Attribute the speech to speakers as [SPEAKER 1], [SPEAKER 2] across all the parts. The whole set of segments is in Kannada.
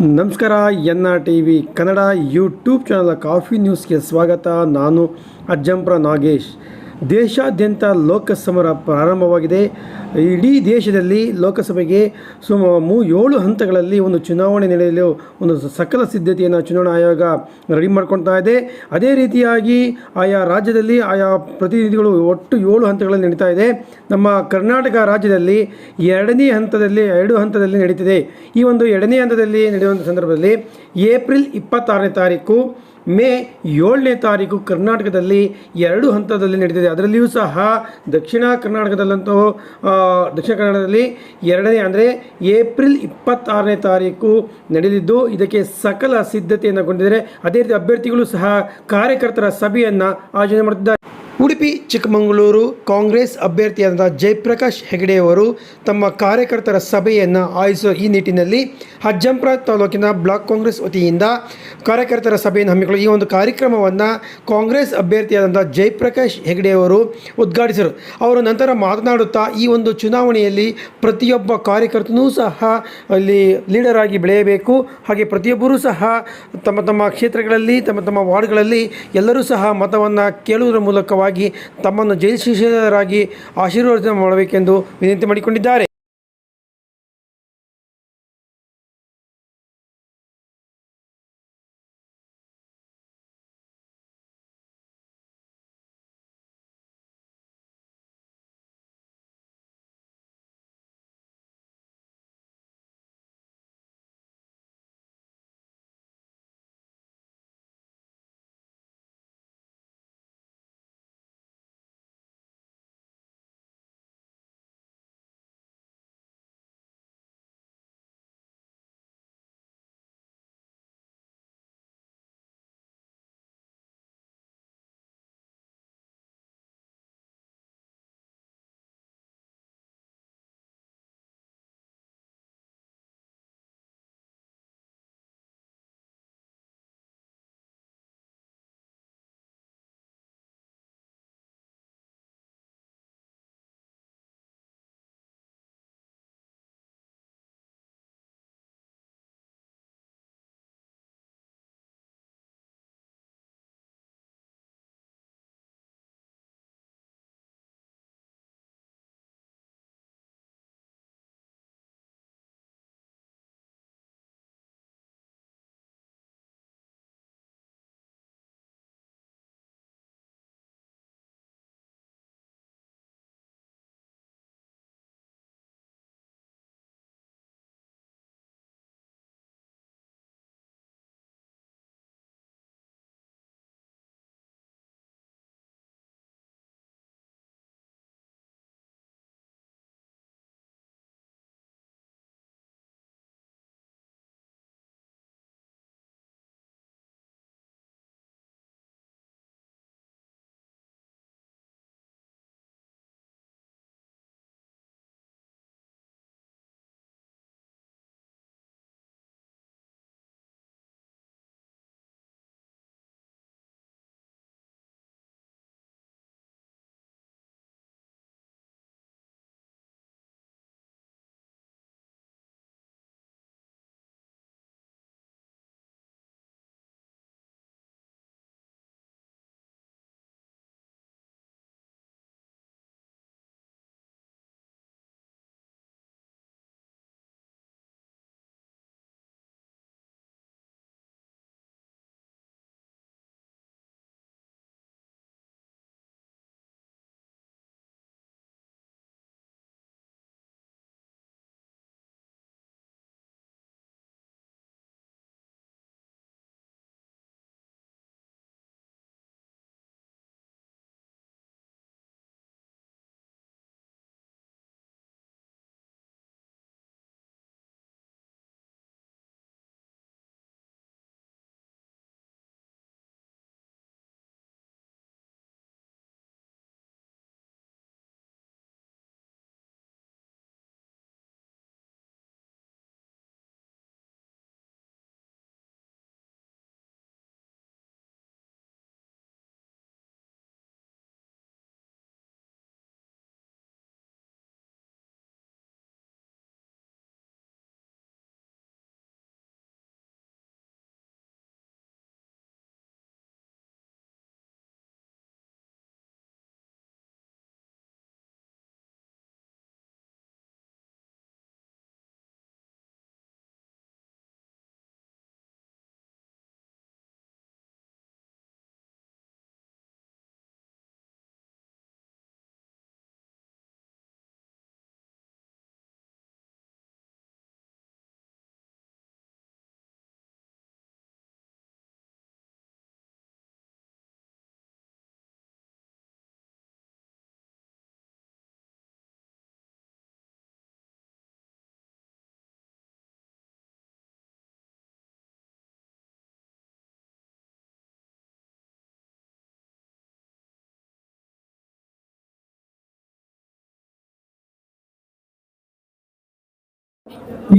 [SPEAKER 1] ನಮಸ್ಕಾರ N R T V Kannada YouTube channel coffee ನ್ಯೂಸ್ಗೆ ಸ್ವಾಗತ. ನಾನು ಅಜ್ಜಂಪ್ರ ನಾಗೇಶ್. ದೇಶಾದ್ಯಂತ ಲೋಕಸಮರ ಪ್ರಾರಂಭವಾಗಿದೆ. ಇಡೀ ದೇಶದಲ್ಲಿ ಲೋಕಸಭೆಗೆ ಸುಮ ಮೂ ಏಳು ಹಂತಗಳಲ್ಲಿ ಒಂದು ಚುನಾವಣೆ ನಡೆಯಲು ಒಂದು ಸಕಲ ಸಿದ್ಧತೆಯನ್ನು ಚುನಾವಣಾ ಆಯೋಗ ರೆಡಿ ಮಾಡ್ಕೊಳ್ತಾ ಇದೆ. ಅದೇ ರೀತಿಯಾಗಿ ಆಯಾ ರಾಜ್ಯದಲ್ಲಿ ಆಯಾ ಪ್ರತಿನಿಧಿಗಳು ಒಟ್ಟು ಏಳು ಹಂತಗಳಲ್ಲಿ ನಡೀತಾ ಇದೆ. ನಮ್ಮ ಕರ್ನಾಟಕ ರಾಜ್ಯದಲ್ಲಿ ಎರಡನೇ ಹಂತದಲ್ಲಿ, ಎರಡು ಹಂತದಲ್ಲಿ ನಡೀತಿದೆ. ಈ ಒಂದು ಎರಡನೇ ಹಂತದಲ್ಲಿ ನಡೆಯುವಂಥ ಸಂದರ್ಭದಲ್ಲಿ ಏಪ್ರಿಲ್ ಇಪ್ಪತ್ತಾರನೇ ತಾರೀಕು ಮೇ ಏಳನೇ ತಾರೀಕು ಕರ್ನಾಟಕದಲ್ಲಿ ಎರಡು ಹಂತದಲ್ಲಿ ನಡೆದಿದೆ ಅದರಲ್ಲಿಯೂ ಸಹ ದಕ್ಷಿಣ ಕರ್ನಾಟಕದಲ್ಲಂತೂ ದಕ್ಷಿಣ ಕನ್ನಡದಲ್ಲಿ ಎರಡನೇ ಅಂದರೆ ಏಪ್ರಿಲ್ ಇಪ್ಪತ್ತಾರನೇ ತಾರೀಕು ನಡೆದಿದ್ದು, ಇದಕ್ಕೆ ಸಕಲ ಸಿದ್ಧತೆಯನ್ನು ಕೊಂಡಿದ್ದಾರೆ. ಅದೇ ರೀತಿ ಅಭ್ಯರ್ಥಿಗಳು ಸಹ ಕಾರ್ಯಕರ್ತರ ಸಭೆಯನ್ನು ಆಯೋಜನೆ ಮಾಡುತ್ತಿದ್ದಾರೆ. ಉಡುಪಿ, ಚಿಕ್ಕಮಗಳೂರು ಕಾಂಗ್ರೆಸ್ ಅಭ್ಯರ್ಥಿಯಾದ ಜಯಪ್ರಕಾಶ್ ಹೆಗಡೆಯವರು ತಮ್ಮ ಕಾರ್ಯಕರ್ತರ ಸಭೆಯನ್ನು ಆಯೋಜಿಸುವ ಈ ನಿಟ್ಟಿನಲ್ಲಿ ಅಜ್ಜಂಪುರ ತಾಲೂಕಿನ ಬ್ಲಾಕ್ ಕಾಂಗ್ರೆಸ್ ವತಿಯಿಂದ ಕಾರ್ಯಕರ್ತರ ಸಭೆಯನ್ನು ಹಮ್ಮಿಕೊಳ್ಳಲು ಈ ಒಂದು ಕಾರ್ಯಕ್ರಮವನ್ನು ಕಾಂಗ್ರೆಸ್ ಅಭ್ಯರ್ಥಿಯಾದಂಥ ಜಯಪ್ರಕಾಶ್ ಹೆಗಡೆಯವರು ಉದ್ಘಾಟಿಸಿದರು. ಅವರು ನಂತರ ಮಾತನಾಡುತ್ತಾ ಈ ಒಂದು ಚುನಾವಣೆಯಲ್ಲಿ ಪ್ರತಿಯೊಬ್ಬ ಕಾರ್ಯಕರ್ತನೂ ಸಹ ಅಲ್ಲಿ ಲೀಡರ್ ಆಗಿ ಬೆಳೆಯಬೇಕು. ಹಾಗೆ ಪ್ರತಿಯೊಬ್ಬರೂ ಸಹ ತಮ್ಮ ತಮ್ಮ ಕ್ಷೇತ್ರಗಳಲ್ಲಿ, ತಮ್ಮ ತಮ್ಮ ವಾರ್ಡ್ಗಳಲ್ಲಿ ಎಲ್ಲರೂ ಸಹ ಮತವನ್ನು ಕೇಳುವುದರ ಮೂಲಕವಾಗಿ ತಮ್ಮನ್ನು ಜಯಶೀಲರಾಗಿ ಆಶೀರ್ವಾದ ಮಾಡಬೇಕೆಂದು ವಿನಂತಿ ಮಾಡಿಕೊಂಡಿದ್ದಾರೆ.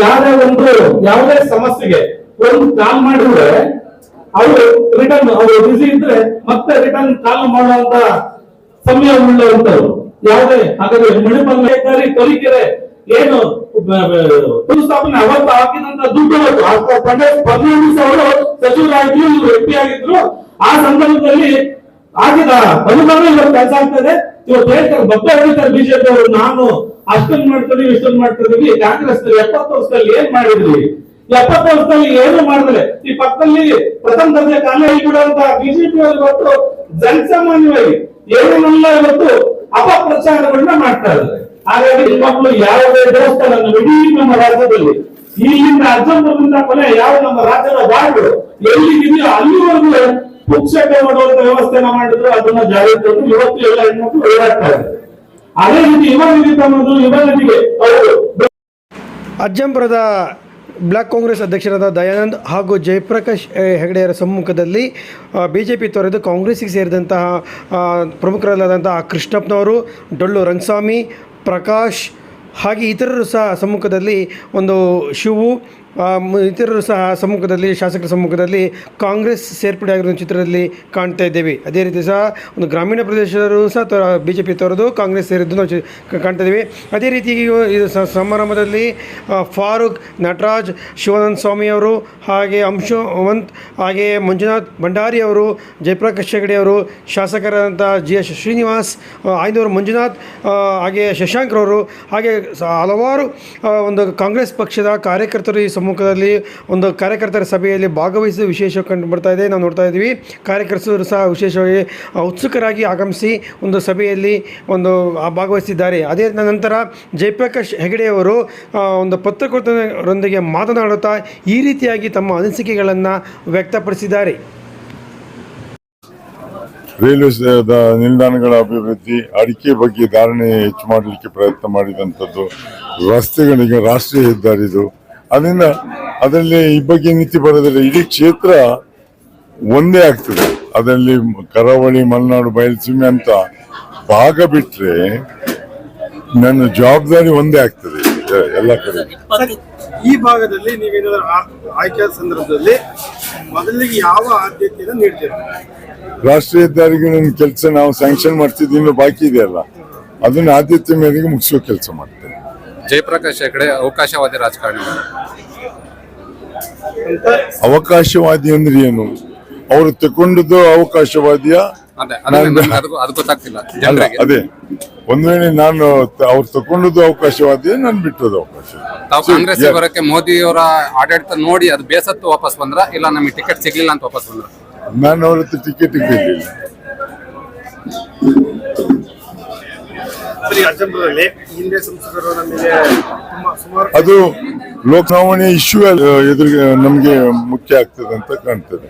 [SPEAKER 2] ಯಾವುದೇ ಒಂದು, ಯಾವುದೇ ಸಮಸ್ಯೆಗೆ ಒಂದು ಕಾಲ್ ಮಾಡಿದ್ರೆ ಅವರು ರಿಟರ್ನ್ ಅವರು ಬಿಸಿ ಇದ್ರೆ ಮತ್ತೆ ರಿಟರ್ನ್ ಕಾಲ್ ಮಾಡುವಂತ ಸಮಯ ಉಳ್ಳವಂತವ್ರು ಯಾವುದೇ, ಹಾಗಾದ್ರೆ ಮಣಿಪಾಲ್ ತರೀಕೆರೆ ಏನು ಭೂಸ್ಥಾಪನೆ ಅವತ್ತು ಹಾಕಿದಂತ ದುಡ್ಡು ಅವತ್ತು. ಫಡ್ನವೀಸ್ ಅವರು ಸಚಿವರಾಗಿದ್ರು ಇವರು ಎಂ ಆಗಿದ್ರು. ಆ ಸಂದರ್ಭದಲ್ಲಿ ಆಗಿದ ಪರಿಮಾಣ ಇವತ್ತು ಕೆಲಸ ಆಗ್ತದೆ. ಇವತ್ತು ಹೇಳ್ತಾರೆ, ಭಕ್ತ ಹೇಳ್ತಾರೆ ಬಿಜೆಪಿ ಅವರು, ನಾನು ಅಷ್ಟೊಂದು ಮಾಡ್ತೀವಿ ಇಷ್ಟೊಂದು ಮಾಡ್ತಿದೀವಿ ಕಾಂಗ್ರೆಸ್ ಎಪ್ಪತ್ತು ವರ್ಷದಲ್ಲಿ ಏನ್ ಮಾಡಿದ್ರಿ? ಎಪ್ಪತ್ತು ವರ್ಷದಲ್ಲಿ ಏನು ಮಾಡಿದ್ರೆ? ಈ ಪಕ್ಕದಲ್ಲಿ ಪ್ರಥಮ ದರ್ಜೆ ಕಾಲೇಜ್ ಬಿಡುವಂತ ಬಿಜೆಪಿ ಇವತ್ತು ಜನಸಾಮಾನ್ಯವಾಗಿ ಏನೇನೆಲ್ಲ ಇವತ್ತು ಅಪಪ್ರಚಾರಗಳನ್ನ ಮಾಡ್ತಾ ಇದ್ದಾರೆ. ಹಾಗಾಗಿ ಮಕ್ಕಳು ಯಾವುದೇ ದೇವಸ್ಥಾನ ಇಡೀ ನಮ್ಮ ರಾಜ್ಯದಲ್ಲಿ, ಇಲ್ಲಿಂದ ಅಜ್ಜಂಪುರದಿಂದ ಕೊನೆ ಯಾವ ನಮ್ಮ ರಾಜ್ಯದ ವಾರ್ಡ್ ಎಲ್ಲಿಗಿದೆಯೋ ಅಲ್ಲಿವರೆಗೂ ಪುಕ್ಷಟೆ ಮಾಡುವಂತ ವ್ಯವಸ್ಥೆನ ಮಾಡಿದ್ರು, ಅದನ್ನ ಜಾರಿ ತಂದು ಇವತ್ತು ಎಲ್ಲ ಹೆಣ್ಮಕ್ಳು ಇದ್ದಾರೆ ಅದೇ ರೀತಿ ಯುವ ತಮ್ಮದು ನಿಧಿಗೆ ಅವರು
[SPEAKER 1] ಅಜ್ಜಂಪುರದ ಬ್ಲಾಕ್ ಕಾಂಗ್ರೆಸ್ ಅಧ್ಯಕ್ಷರಾದ ದಯಾನಂದ್ ಹಾಗೂ ಜಯಪ್ರಕಾಶ್ ಹೆಗಡೆಯರ ಸಮ್ಮುಖದಲ್ಲಿ ಬಿ ಜೆ ಪಿ ತೊರೆದು ಕಾಂಗ್ರೆಸ್ಸಿಗೆ ಸೇರಿದಂತಹ ಪ್ರಮುಖರಲ್ಲಾದಂತಹ ಕೃಷ್ಣಪ್ಪನವರು, ಡೊಳ್ಳು ರಂಗಸ್ವಾಮಿ, ಪ್ರಕಾಶ್ ಹಾಗೆ ಇತರರು ಸಹ ಸಮ್ಮುಖದಲ್ಲಿ ಒಂದು ಶಿವು ಇತರರು ಸಹ ಸಮ್ಮುಖದಲ್ಲಿ, ಶಾಸಕರ ಸಮ್ಮುಖದಲ್ಲಿ ಕಾಂಗ್ರೆಸ್ ಸೇರ್ಪಡೆ ಆಗಿರೋ ಚಿತ್ರದಲ್ಲಿ ಕಾಣ್ತಾ ಇದ್ದೇವೆ. ಅದೇ ರೀತಿ ಸಹ ಒಂದು ಗ್ರಾಮೀಣ ಪ್ರದೇಶದವರು ಸಹ ಬಿ ಜೆ ಪಿ ತೊರೆದು ಕಾಂಗ್ರೆಸ್ ಸೇರಿದ್ದು ನಾವು ಕಾಣ್ತಾ ಇದ್ದೇವೆ. ಅದೇ ರೀತಿ ಇದು ಸಮಾರಂಭದಲ್ಲಿ ಫಾರೂಕ್ ನಟರಾಜ್, ಶಿವಾನಂದ ಸ್ವಾಮಿಯವರು ಹಾಗೆ ಅಂಶವಂತ್ ಹಾಗೆ ಮಂಜುನಾಥ್ ಭಂಡಾರಿ ಅವರು, ಜಯಪ್ರಕಾಶ್ ಹೆಗಡೆ ಅವರು ಶಾಸಕರಾದಂಥ ಜಿ ಎಸ್ ಶ್ರೀನಿವಾಸ್ ಆಯ್ದವರು ಮಂಜುನಾಥ್ ಹಾಗೆ ಶಶಾಂಕ್ರವರು ಹಾಗೆ ಹಲವಾರು ಒಂದು ಕಾಂಗ್ರೆಸ್ ಪಕ್ಷದ ಕಾರ್ಯಕರ್ತರು ಈ ಸಮ್ಮುಖದಲ್ಲಿ ಒಂದು ಕಾರ್ಯಕರ್ತರ ಸಭೆಯಲ್ಲಿ ಭಾಗವಹಿಸಿ ವಿಶೇಷ ಕಂಡು ಬರ್ತಾ ಇದೆ. ನಾವು ನೋಡ್ತಾ ಇದ್ದೀವಿ, ಕಾರ್ಯಕರ್ತರು ಸಹ ವಿಶೇಷವಾಗಿ ಉತ್ಸುಕರಾಗಿ ಆಗಮಿಸಿ ಒಂದು ಸಭೆಯಲ್ಲಿ ಒಂದು ಭಾಗವಹಿಸಿದ್ದಾರೆ. ಅದೇ ನಂತರ ಜಯಪ್ರಕಾಶ್ ಹೆಗಡೆಯವರು ಒಂದು ಪತ್ರಕರ್ತರೊಂದಿಗೆ ಮಾತನಾಡುತ್ತಾ ಈ ರೀತಿಯಾಗಿ ತಮ್ಮ ಅನಿಸಿಕೆಗಳನ್ನು ವ್ಯಕ್ತಪಡಿಸಿದ್ದಾರೆ.
[SPEAKER 3] ರೈಲ್ವೆ ನಿಲ್ದಾಣಗಳ ಅಭಿವೃದ್ಧಿ, ಅಡಿಕೆ ಬಗ್ಗೆ ಧಾರಣೆ ಹೆಚ್ಚು ಮಾಡಲಿಕ್ಕೆ ಪ್ರಯತ್ನ ಮಾಡಿದಂಥದ್ದು, ರಸ್ತೆಗಳಿಗೆ ರಾಷ್ಟ್ರೀಯ ಹೆದ್ದಾರಿದು ಅದರಿಂದ ಅದರಲ್ಲಿ ಈ ಬಗ್ಗೆ ನೀತಿ ಬರೆದರೆ ಇಡೀ ಕ್ಷೇತ್ರ ಒಂದೇ ಆಗ್ತದೆ. ಅದರಲ್ಲಿ ಕರಾವಳಿ, ಮಲೆನಾಡು, ಬಯಲುಸೀಮೆ ಅಂತ ಭಾಗ ಬಿಟ್ಟರೆ ನನ್ನ ಜವಾಬ್ದಾರಿ ಒಂದೇ ಆಗ್ತದೆ ಎಲ್ಲ ಕಡೆ.
[SPEAKER 4] ಈ ಭಾಗದಲ್ಲಿ ನೀವೇನಾದ್ರೂ ಆಯ್ಕೆ ಸಂದರ್ಭದಲ್ಲಿ ಮೊದಲಿಗೆ ಯಾವ ಆದ್ಯತೆಯನ್ನು ನೀಡ್ತೀರಾ?
[SPEAKER 3] ರಾಷ್ಟ್ರೀಯ ಹೆದ್ದಾರಿಗಳ ಕೆಲಸ ನಾವು ಸ್ಯಾಂಕ್ಷನ್ ಮಾಡ್ತಿದ್ದೀವಿ ಇನ್ನು ಬಾಕಿ ಇದೆಯಲ್ಲ ಅದನ್ನ ಆದ್ಯತೆ ಮೇರೆಗೆ ಮುಗಿಸೋ ಕೆಲಸ ಮಾಡ್ತೇನೆ.
[SPEAKER 5] ಜಯಪ್ರಕಾಶ್ ಹೆಗಡೆ ಅವಕಾಶವಾದಿ ರಾಜಕಾರಣಿ.
[SPEAKER 3] ಅವಕಾಶವಾದಿ ಅಂದ್ರೆ ಏನು? ಅವರು ತಗೊಂಡದ್ದು ಅವಕಾಶವಾದಿಯ?
[SPEAKER 5] ಅದೇ
[SPEAKER 3] ಒಂದ್ ವೇಳೆ ನಾನು ಅವ್ರು ತಗೊಂಡದ್ದು ಅವಕಾಶವಾದಿ ನಾನು ಬಿಟ್ಟದ್ದು ಅವಕಾಶ
[SPEAKER 5] ತಾವು ಕಾಂಗ್ರೆಸ್ ಮೋದಿ ಅವರ ಆಡಳಿತ ನೋಡಿ ಅದು ಬೇಸತ್ತು ವಾಪಸ್ ಬಂದ್ರ ಇಲ್ಲ ನಮಗೆ ಟಿಕೆಟ್ ಸಿಗ್ಲಿಲ್ಲ ಅಂತ ವಾಪಸ್ ಬಂದ್ರ?
[SPEAKER 3] ನಾನು ಅವ್ರ ಹತ್ರ ಟಿಕೆಟ್
[SPEAKER 4] ಸುಮಾರು
[SPEAKER 3] ಅದು ಲೋಕಾವಣೆ ಇಶ್ಯೂ ಎದುರಿಗೆ ನಮ್ಗೆ ಮುಖ್ಯ ಆಗ್ತದೆ ಅಂತ ಕಾಣ್ತದೆ.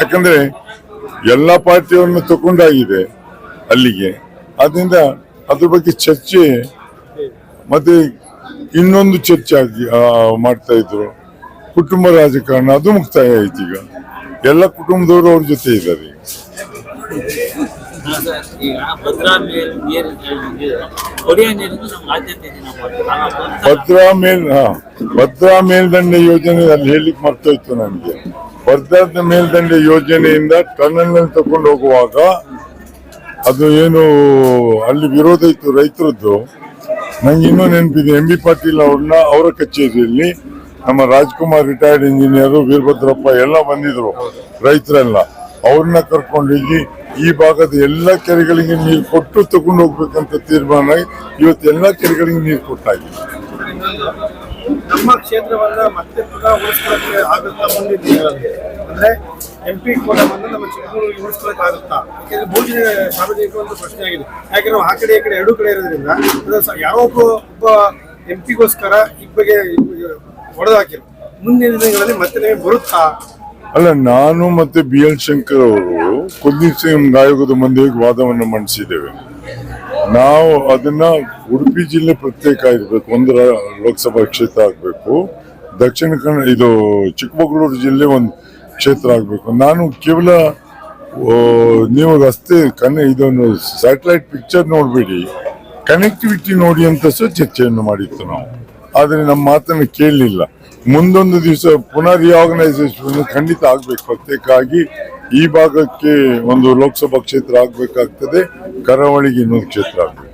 [SPEAKER 3] ಯಾಕಂದ್ರೆ ಎಲ್ಲ ಪಾರ್ಟಿಯವ್ರನ್ನ ತಗೊಂಡಾಗಿದೆ ಅಲ್ಲಿಗೆ. ಆದ್ರಿಂದ ಅದ್ರ ಬಗ್ಗೆ ಚರ್ಚೆ ಮತ್ತೆ ಇನ್ನೊಂದು ಚರ್ಚೆ ಆಗಿ ಮಾಡ್ತಾ ಇದ್ರು. ಕುಟುಂಬ ರಾಜಕಾರಣ ಅದು ಮುಕ್ತಾಯ ಆಯ್ತು ಈಗ. ಎಲ್ಲ ಕುಟುಂಬದವರು ಅವ್ರ ಜೊತೆ ಇದ್ದಾರೆ.
[SPEAKER 6] ಭದ್ರಾ ಮೇಲ್
[SPEAKER 3] ಭದ್ರಾ. ಮೇಲ್ ಹಾ ಭದ್ರಾ ಮೇಲ್ದಂಡೆ ಯೋಜನೆ ಅಲ್ಲಿ ಹೇಳ್ಲಿಕ್ಕೆ ಮರ್ತೋಯ್ತು ನನಗೆ ಭದ್ರಾದ ಮೇಲ್ದಂಡೆ ಯೋಜನೆಯಿಂದ ಟನಲ್ನಲ್ಲಿ ತಕೊಂಡು ಹೋಗುವಾಗ ಅದು ಏನು ಅಲ್ಲಿ ವಿರೋಧ ಇತ್ತು ರೈತರದ್ದು. ನಂಗೆ ಇನ್ನೂ ನೆನಪಿದೆ ಎಂ ಬಿ ಪಾಟೀಲ್ ಅವ್ರನ್ನ ಅವರ ಕಚೇರಿಯಲ್ಲಿ ನಮ್ಮ ರಾಜ್ಕುಮಾರ್ ರಿಟೈರ್ಡ್ ಇಂಜಿನಿಯರ್ ವೀರಭದ್ರಪ್ಪ ಎಲ್ಲ ಬಂದಿದ್ರು ರೈತರೆಲ್ಲ. ಅವ್ರನ್ನ ಕರ್ಕೊಂಡೋಗಿ ಈ ಭಾಗದ ಎಲ್ಲ ಕೆರೆಗಳಿಗೆ ನೀರು ಕೊಟ್ಟು ತಗೊಂಡು ಹೋಗ್ಬೇಕಂತ ತೀರ್ಮಾನ ಇವತ್ತು ಎಲ್ಲ ಕೆರೆಗಳಿಗೆ ನೀರು ಕೊಟ್ಟಾಗಿದೆ
[SPEAKER 4] ನಮ್ಮ ಕ್ಷೇತ್ರವನ್ನ ಮತ್ತೆ ಪುನಃ ಉಳಿಸ್ಕೊಳ್ಳಕ್ಕೆ ಆಗುತ್ತಾ ಮುಂದಿನ ದಿನಗಳಲ್ಲಿ? ಅಂದ್ರೆ ಎಂ ನಮ್ಮ ಚಿಕ್ಕಮಗಳೂರಿಗೆ ಉಳಿಸ್ಕೊಳ್ಳಕ್ಕೆ ಆಗುತ್ತಾ? ಯಾಕಂದ್ರೆ ಭೋಜನ ಸಾರ್ವಜನಿಕ ಒಂದು ಪ್ರಶ್ನೆ ಆಗಿದೆ. ಯಾಕಂದ್ರೆ ನಾವು ಆ ಕಡೆ ಈ ಕಡೆ ಎರಡೂ ಕಡೆ ಇರೋದ್ರಿಂದ ಯಾರೋ ಒಬ್ಬ ಒಬ್ಬ ಎಂ ಪಿಗೋಸ್ಕರ ಹೊಡೆದಾಕಿರು ಮುಂದಿನ ದಿನಗಳಲ್ಲಿ ಮತ್ತೆ ಬರುತ್ತಾ?
[SPEAKER 3] ಅಲ್ಲ, ನಾನು ಮತ್ತೆ ಬಿ ಎಲ್ ಶಂಕರ್ ಅವರು ಕುಲ್ದೀಪ್ ಸಿಂಗ್ ಆಯೋಗದ ಮುಂದೆ ಹೋಗಿ ವಾದವನ್ನು ಮಂಡಿಸಿದ್ದೇವೆ. ನಾವು ಅದನ್ನ ಉಡುಪಿ ಜಿಲ್ಲೆ ಪ್ರತ್ಯೇಕ ಇರಬೇಕು ಒಂದು ಲೋಕಸಭಾ ಕ್ಷೇತ್ರ ಆಗಬೇಕು. ದಕ್ಷಿಣ ಕನ್ನಡ, ಇದು ಚಿಕ್ಕಮಗಳೂರು ಜಿಲ್ಲೆ ಒಂದು ಕ್ಷೇತ್ರ ಆಗಬೇಕು. ನಾನು ಕೇವಲ ನೀವು ರಸ್ತೆ ಕನ್ನ ಇದೊಂದು ಸ್ಯಾಟಲೈಟ್ ಪಿಕ್ಚರ್ ನೋಡಬೇಡಿ, ಕನೆಕ್ಟಿವಿಟಿ ನೋಡಿ ಅಂತ ಸಹ ಚರ್ಚೆಯನ್ನು ಮಾಡಿತ್ತು ನಾವು. ಆದ್ರೆ ನಮ್ಮ ಮಾತನ್ನು ಕೇಳಲಿಲ್ಲ. ಮುಂದೊಂದು ದಿವಸ ಪುನಃ ರಿಆರ್ಗನೈಸೇಷನ್ ಖಂಡಿತ ಆಗಬೇಕು. ಪ್ರತ್ಯೇಕವಾಗಿ ಈ ಭಾಗಕ್ಕೆ ಒಂದು ಲೋಕಸಭಾ ಕ್ಷೇತ್ರ ಆಗಬೇಕಾಗ್ತದೆ. ಕರಾವಳಿಗೆ ಇನ್ನೊಂದು ಕ್ಷೇತ್ರ ಆಗ್ಬೇಕು.